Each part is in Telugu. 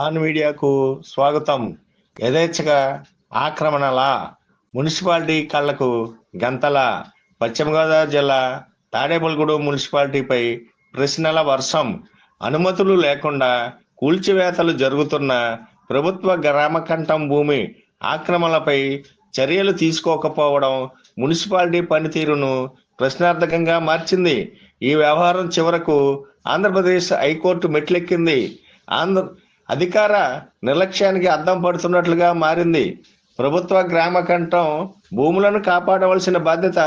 ఆన్ మీడియాకు స్వాగతం. యథేచ్ఛగా ఆక్రమణల మున్సిపాలిటీ కళ్ళకు గంతల పశ్చిమ గోదావరి జిల్లా తాడేపల్గూడు మున్సిపాలిటీపై ప్రశ్నల వర్షం అనుమతులు లేకుండా కూల్చివేతలు జరుగుతున్న ప్రభుత్వ గ్రామకంఠం భూమి ఆక్రమణలపై చర్యలు తీసుకోకపోవడం మున్సిపాలిటీ పనితీరును ప్రశ్నార్థకంగా మార్చింది. ఈ వ్యవహారం చివరకు ఆంధ్రప్రదేశ్ హైకోర్టు మెట్లెక్కింది. ఆంధ్ర అధికార నిర్లక్ష్యానికి అద్దం పడుతున్నట్లుగా మారింది. ప్రభుత్వ గ్రామ కంఠం భూములను కాపాడవలసిన బాధ్యత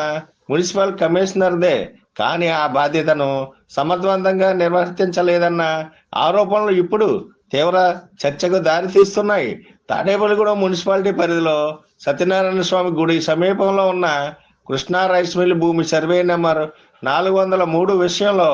మున్సిపల్ కమిషనర్దే. కానీ ఆ బాధ్యతను సమర్థవంతంగా నిర్వర్తించలేదన్న ఆరోపణలు ఇప్పుడు తీవ్ర చర్చకు దారితీస్తున్నాయి. తాడేపల్లిగూడెం మున్సిపాలిటీ పరిధిలో సత్యనారాయణ స్వామి గుడి సమీపంలో ఉన్న కృష్ణా రైస్ మిల్ భూమి సర్వే నెంబర్ నాలుగు వందల మూడు విషయంలో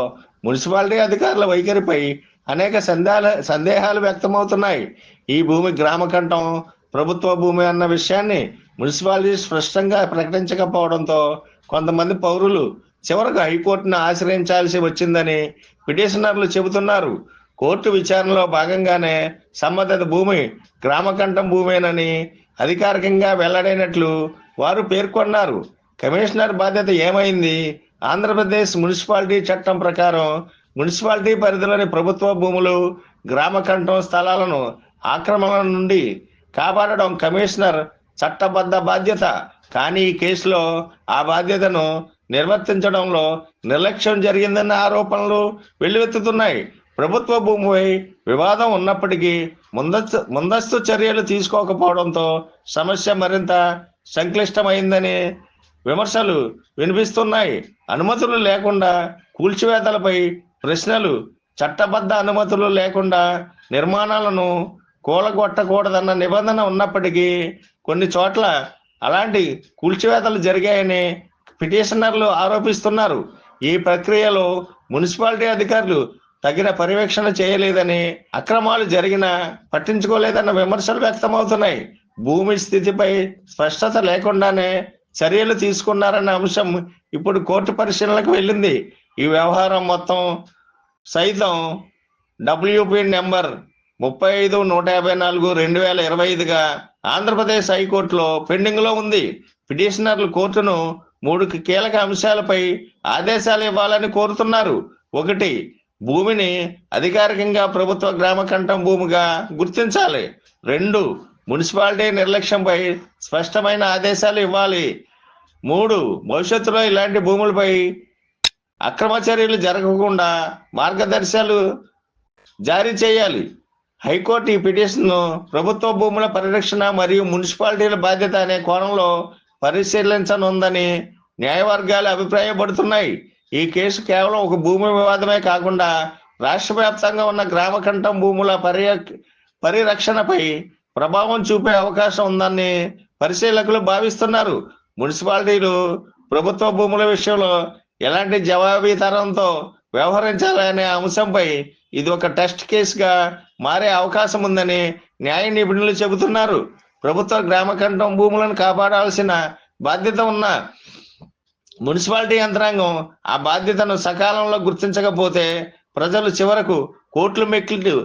మున్సిపాలిటీ అధికారుల వైఖరిపై అనేక సందేహాలు సందేహాలు వ్యక్తమవుతున్నాయి. ఈ భూమి గ్రామకంఠం ప్రభుత్వ భూమి అన్న విషయాన్ని మున్సిపాలిటీ స్పష్టంగా ప్రకటించకపోవడంతో కొంతమంది పౌరులు చివరకు హైకోర్టును ఆశ్రయించాల్సి వచ్చిందని పిటిషనర్లు చెబుతున్నారు. కోర్టు విచారణలో భాగంగానే సంబంధిత భూమి గ్రామకంఠం భూమేనని అధికారికంగా వెల్లడైనట్లు వారు పేర్కొన్నారు. కమిషనర్ బాధ్యత ఏమైంది? ఆంధ్రప్రదేశ్ మున్సిపాలిటీ చట్టం ప్రకారం మున్సిపాలిటీ పరిధిలోని ప్రభుత్వ భూములు గ్రామ కంఠం స్థలాలను ఆక్రమణ నుండి కాపాడడం కమిషనర్ చట్టబద్ధ బాధ్యత. కానీ ఈ కేసులో ఆ బాధ్యతను నిర్వర్తించడంలో నిర్లక్ష్యం జరిగిందన్న ఆరోపణలు వెల్లువెత్తుతున్నాయి. ప్రభుత్వ భూమిపై వివాదం ఉన్నప్పటికీ ముందస్తు ముందస్తు చర్యలు తీసుకోకపోవడంతో సమస్య మరింత సంక్లిష్టమైందని విమర్శలు వినిపిస్తున్నాయి. అనుమతులు లేకుండా కూల్చివేతలపై ప్రశ్నలు చట్టబద్ధ అనుమతులు లేకుండా నిర్మాణాలను కూలగొట్టకూడదన్న నిబంధన ఉన్నప్పటికీ కొన్ని చోట్ల అలాంటి కూల్చివేతలు జరిగాయని పిటిషనర్లు ఆరోపిస్తున్నారు. ఈ ప్రక్రియలో మున్సిపాలిటీ అధికారులు తగిన పర్యవేక్షణ చేయలేదని అక్రమాలు జరిగినా పట్టించుకోలేదన్న విమర్శలు వ్యక్తమవుతున్నాయి. భూమి స్థితిపై స్పష్టత లేకుండానే చర్యలు తీసుకున్నారన్న అంశం ఇప్పుడు కోర్టు పరిశీలనకు వెళ్ళింది. ఈ వ్యవహారం మొత్తం సైతం డబ్ల్యూపీ నెంబర్ ముప్పై ఐదు నూట యాభై నాలుగు రెండు వేల ఇరవై ఐదుగా ఆంధ్రప్రదేశ్ హైకోర్టులో పెండింగ్లో ఉంది. పిటిషనర్లు కోర్టును మూడు కీలక అంశాలపై ఆదేశాలు ఇవ్వాలని కోరుతున్నారు. ఒకటి భూమిని అధికారికంగా ప్రభుత్వ గ్రామకంఠం భూమిగా గుర్తించాలి. రెండు మున్సిపాలిటీ నిర్లక్ష్యంపై స్పష్టమైన ఆదేశాలు ఇవ్వాలి. మూడు భవిష్యత్తులో ఇలాంటి భూములపై అక్రమ చర్యలు జరగకుండా మార్గదర్శకాలు జారీ చేయాలి. హైకోర్టు ఈ పిటిషన్ను ప్రభుత్వ భూముల పరిరక్షణ మరియు మున్సిపాలిటీల బాధ్యత అనే కోణంలో పరిశీలించనుందని న్యాయవర్గాలు అభిప్రాయపడుతున్నాయి. ఈ కేసు కేవలం ఒక భూమి వివాదమే కాకుండా రాష్ట్ర వ్యాప్తంగా ఉన్న గ్రామకంఠం భూముల పర్య పరిరక్షణపై ప్రభావం చూపే అవకాశం ఉందని పరిశీలకులు భావిస్తున్నారు. మున్సిపాలిటీలు ప్రభుత్వ భూముల విషయంలో ఎలాంటి జవాబీతనంతో వ్యవహరించాలనే అంశంపై ఇది ఒక టెస్ట్ కేసుగా మారే అవకాశం ఉందని న్యాయ నిపుణులు చెబుతున్నారు. ప్రభుత్వ గ్రామకంఠం భూములను కాపాడాల్సిన బాధ్యత ఉన్న మున్సిపాలిటీ యంత్రాంగం ఆ బాధ్యతను సకాలంలో గుర్తించకపోతే ప్రజలు చివరకు కోట్లు మెట్లు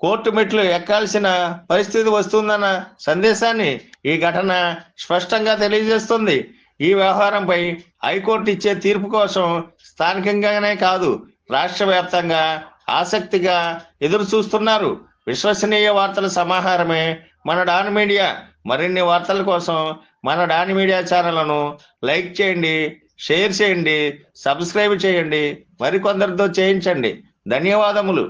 కోర్టు మెట్లు ఎక్కాల్సిన పరిస్థితి వస్తుందన్న సందేశాన్ని ఈ ఘటన స్పష్టంగా తెలియజేస్తుంది. ఈ వ్యవహారంపై హైకోర్టు ఇచ్చే తీర్పు కోసం స్థానికంగానే కాదు రాష్ట్ర వ్యాప్తంగా ఆసక్తిగా ఎదురు చూస్తున్నారు విశ్వసనీయ వార్తల సమాహారమే మన డాన్ మీడియా. మరిన్ని వార్తల కోసం మన డాన్ మీడియా ఛానళ్ళను లైక్ చేయండి షేర్ చేయండి సబ్స్క్రైబ్ చేయండి. మరికొందరితో చేయించండి. ధన్యవాదములు.